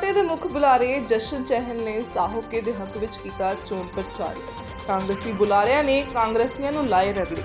Party ਦੇ ਮੁੱਖ ਬੁਲਾਰੇ ਜਸ਼ਨ ਚਹਿਲ ਨੇ ਸਾਹੋਕੇ ਦੇ ਹੱਕ ਵਿੱਚ ਕੀਤਾ ਚੋਣ ਪ੍ਰਚਾਰ। ਕਾਂਗਰਸੀ ਬੁਲਾਰਿਆਂ ਨੇ ਕਾਂਗਰਸੀਆਂ ਨੂੰ ਲਾਏ ਰਗੜੇ।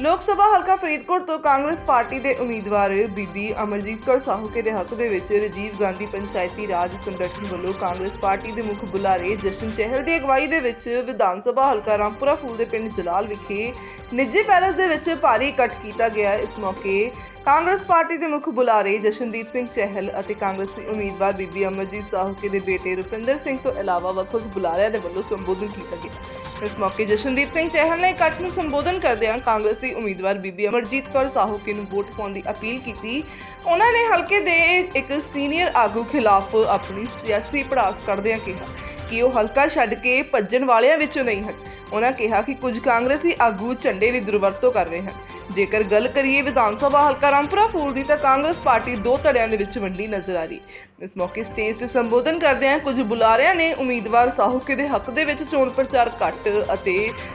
ਲੋਕ ਸਭਾ ਹਲਕਾ ਫਰੀਦਕੋਟ ਤੋਂ ਕਾਂਗਰਸ ਪਾਰਟੀ ਦੇ ਉਮੀਦਵਾਰ ਬੀਬੀ ਅਮਰਜੀਤ ਕੌਰ ਸਾਹੋਕੇ ਦੇ ਹੱਕ ਦੇ ਵਿੱਚ ਰਾਜੀਵ ਗਾਂਧੀ ਪੰਚਾਇਤੀ ਰਾਜ ਸੰਗਠਨ ਵੱਲੋਂ ਕਾਂਗਰਸ ਪਾਰਟੀ ਦੇ ਮੁੱਖ ਬੁਲਾਰੇ ਜਸ਼ਨ ਚਹਿਲ ਦੀ ਅਗਵਾਈ ਦੇ ਵਿੱਚ ਵਿਧਾਨ ਸਭਾ ਹਲਕਾ ਰਾਮਪੁਰਾ ਫੂਲ ਦੇ ਪਿੰਡ ਜਲਾਲ ਵਿਖੇ ਨਿੱਜੀ ਪੈਲੇਸ ਦੇ ਵਿੱਚ ਭਾਰੀ ਇਕੱਠ ਕੀਤਾ ਗਿਆ। ਇਸ ਮੌਕੇ ਕਾਂਗਰਸ ਪਾਰਟੀ ਦੇ ਮੁੱਖ ਬੁਲਾਰੇ ਜਸ਼ਨਦੀਪ ਸਿੰਘ ਚਹਿਲ ਅਤੇ ਕਾਂਗਰਸੀ ਉਮੀਦਵਾਰ ਬੀਬੀ ਅਮਰਜੀਤ ਸਾਹੋਕੇ ਦੇ ਬੇਟੇ ਰੁਪਿੰਦਰ ਸਿੰਘ ਤੋਂ ਇਲਾਵਾ ਵੱਖ-ਵੱਖ ਬੁਲਾਰਿਆਂ ਦੇ ਵੱਲੋਂ ਸੰਬੋਧਨ ਕੀਤਾ ਗਿਆ। ਇਸ ਮੌਕੇ ਜਸ਼ਨਦੀਪ ਸਿੰਘ ਚਹਿਲ ਨੇ ਇਕੱਠ ਨੂੰ ਸੰਬੋਧਨ ਕਰਦਿਆਂ ਕਾਂਗਰਸੀ ਉਮੀਦਵਾਰ ਬੀਬੀ ਅਮਰਜੀਤ ਕੌਰ ਸਾਹੋਕੇ ਨੂੰ ਵੋਟ ਪਾਉਣ ਦੀ ਅਪੀਲ ਕੀਤੀ। ਉਹਨਾਂ ਨੇ ਹਲਕੇ ਦੇ ਇੱਕ ਸੀਨੀਅਰ ਆਗੂ ਖਿਲਾਫ ਆਪਣੀ ਸਿਆਸੀ ਪੜਾਸ ਕਰਦਿਆਂ ਕਿਹਾ ਕਿ ਉਹ ਹਲਕਾ ਛੱਡ ਕੇ ਭੱਜਣ ਵਾਲਿਆਂ ਵਿੱਚੋਂ ਨਹੀਂ ਹਨ ਉਹਨਾਂ ਕਿਹਾ ਕਿ ਕੁਝ ਕਾਂਗਰਸੀ ਆਗੂ ਝੰਡੇ ਦੀ ਦੁਰਵਰਤੋਂ ਕਰ ਰਹੇ ਹਨ। ਜੇਕਰ ਗੱਲ ਕਰੀਏ ਵਿਧਾਨ ਸਭਾ ਹਲਕਾ ਰਾਮਪੁਰਾ, ਫੂਲ ਦੀ ਤਾਂ ਕਾਂਗਰਸ ਪਾਰਟੀ ਦੋ ਧੜਿਆਂ ਦੇ ਵਿੱਚ ਵੰਡੀ ਨਜ਼ਰ ਆ ਰਹੀ। ਇਸ ਮੌਕੇ ਸਟੇਜ ਤੇ ਸੰਬੋਧਨ ਕਰਦਿਆਂ ਕੁਝ ਬੁਲਾਰਿਆਂ ਨੇ ਉਮੀਦਵਾਰ ਸਾਹੂਕੇ ਦੇ ਹੱਕ ਦੇ ਵਿੱਚ ਚੋਣ ਪ੍ਰਚਾਰ ਘੱਟ ਅਤੇ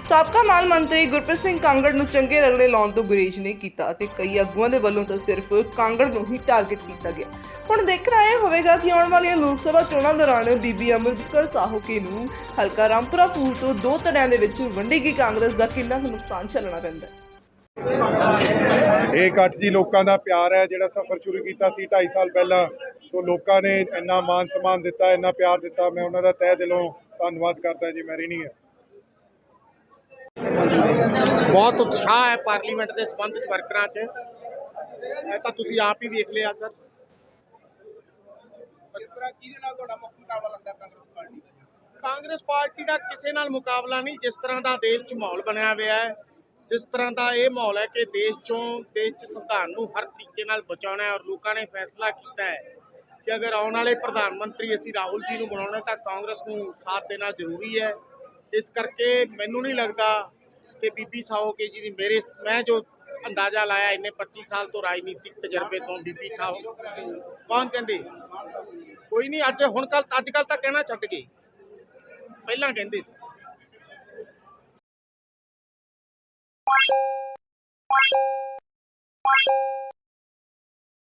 ਸਾਬਕਾ ਮਾਲ ਮੰਤਰੀ ਗੁਰਪ੍ਰੀਤ ਸਿੰਘ ਕਾਂਗੜ ਨੂੰ ਚੰਗੇ ਰਗੜੇ ਲਾਉਣ ਤੋਂ ਗੁਰੇਜ਼ ਨਹੀਂ ਕੀਤਾ ਅਤੇ ਕਈ ਆਗੂਆਂ ਦੇ ਵੱਲੋਂ ਤਾਂ ਸਿਰਫ ਕਾਂਗੜ ਨੂੰ ਹੀ ਟਾਰਗੇਟ ਕੀਤਾ ਗਿਆ। ਹੁਣ ਦੇਖਣਾ ਇਹ ਹੋਵੇਗਾ ਕਿ ਆਉਣ ਵਾਲੀਆਂ ਲੋਕ ਸਭਾ ਚੋਣਾਂ ਦੌਰਾਨ ਬੀਬੀ ਅੰਮ੍ਰਿਤਕਰ ਸਾਹੂਕੇ ਨੂੰ ਹਲਕਾ ਰਾਮਪੁਰਾ ਫੂਲ ਤੋਂ ਦੋ ਧੜਿਆਂ ਦੇ ਵਿੱਚ ਵੰਡੇਗੀ ਕਾਂਗਰਸ ਦਾ ਕਿੰਨਾ ਕੁ ਨੁਕਸਾਨ ਝੱਲਣਾ ਪੈਂਦਾ ਹੈ। ਇਹ ਇਕੱਠ ਜੀ ਲੋਕਾਂ ਦਾ ਪਿਆਰ ਹੈ ਜਿਹੜਾ ਸਫ਼ਰ ਸ਼ੁਰੂ ਕੀਤਾ ਸੀ 2.5 ਸਾਲ ਪਹਿਲਾਂ। ਸੋ ਲੋਕਾਂ ਨੇ ਇੰਨਾ ਮਾਨ ਸਨਮਾਨ ਦਿੱਤਾ ਇੰਨਾ ਪਿਆਰ ਦਿੱਤਾ। ਮੈਂ ਉਹਨਾਂ ਦਾ ਤਹਿ ਦਿਲੋਂ ਧੰਨਵਾਦ ਕਰਦਾ ਜੀ ਮੈਰੀ ਨਹੀਂ ਹੈ। ਬਹੁਤ ਉਤਸ਼ਾਹ ਹੈ ਪਾਰਲੀਮੈਂਟ ਦੇ ਸੰਬੰਧ ਚ ਵਰਕਰਾਂ 'ਚ। ਇਹ ਤਾਂ ਤੁਸੀਂ ਆਪ ਹੀ ਵੇਖ ਲਿਆ ਸਰ। ਇਸ ਤਰ੍ਹਾਂ ਕਿਹਦੇ ਨਾਲ ਤੁਹਾਡਾ ਮੁੱਖ ਮੁਕਾਬਲਾ ਲੱਗਦਾ ਕਾਂਗਰਸ ਪਾਰਟੀ ਦਾ? ਕਾਂਗਰਸ ਪਾਰਟੀ ਦਾ ਕਿਸੇ ਨਾਲ ਮੁਕਾਬਲਾ ਨਹੀਂ ਜਿਸ ਤਰ੍ਹਾਂ ਦਾ ਦੇਸ਼ 'ਚ ਮਾਹੌਲ ਬਣਿਆ ਹੋਇਆ ਹੈ। ਜਿਸ ਤਰ੍ਹਾਂ ਦਾ ਇਹ ਮਾਹੌਲ ਹੈ ਕਿ ਦੇਸ਼ 'ਚੋਂ ਦੇਸ਼ 'ਚ ਸੰਵਿਧਾਨ ਨੂੰ ਹਰ ਤਰੀਕੇ ਨਾਲ ਬਚਾਉਣਾ ਹੈ ਔਰ ਲੋਕਾਂ ਨੇ ਫੈਸਲਾ ਕੀਤਾ ਹੈ ਕਿ ਅਗਰ ਆਉਣ ਵਾਲੇ ਪ੍ਰਧਾਨ ਮੰਤਰੀ ਅਸੀਂ ਰਾਹੁਲ ਜੀ ਨੂੰ ਬਣਾਉਣਾ ਤਾਂ ਕਾਂਗਰਸ ਨੂੰ ਸਾਥ ਦੇਣਾ ਜ਼ਰੂਰੀ ਹੈ। ਇਸ ਕਰਕੇ ਮੈਨੂੰ ਨਹੀਂ ਲੱਗਦਾ ਕਿ ਬੀਬੀ ਸਾਹੋਕੇ ਜੀ ਦੀ ਮੇਰੇ ਮੈਂ ਜੋ ਅੰਦਾਜ਼ਾ ਲਾਇਆ ਇੰਨੇ 25 ਸਾਲ ਤੋਂ ਰਾਜਨੀਤਿਕ ਤਜਰਬੇ ਤੋਂ ਬੀਬੀ ਸਾਹੋ। ਕੌਣ ਕਹਿੰਦੇ? ਕੋਈ ਨਹੀਂ, ਅੱਜ ਹੁਣ ਕੱਲ ਅੱਜ ਕੱਲ ਤਾਂ ਕਹਿਣਾ ਛੱਡ ਗਏ। ਪਹਿਲਾਂ ਕਹਿੰਦੇ ਸੀ। Thank you.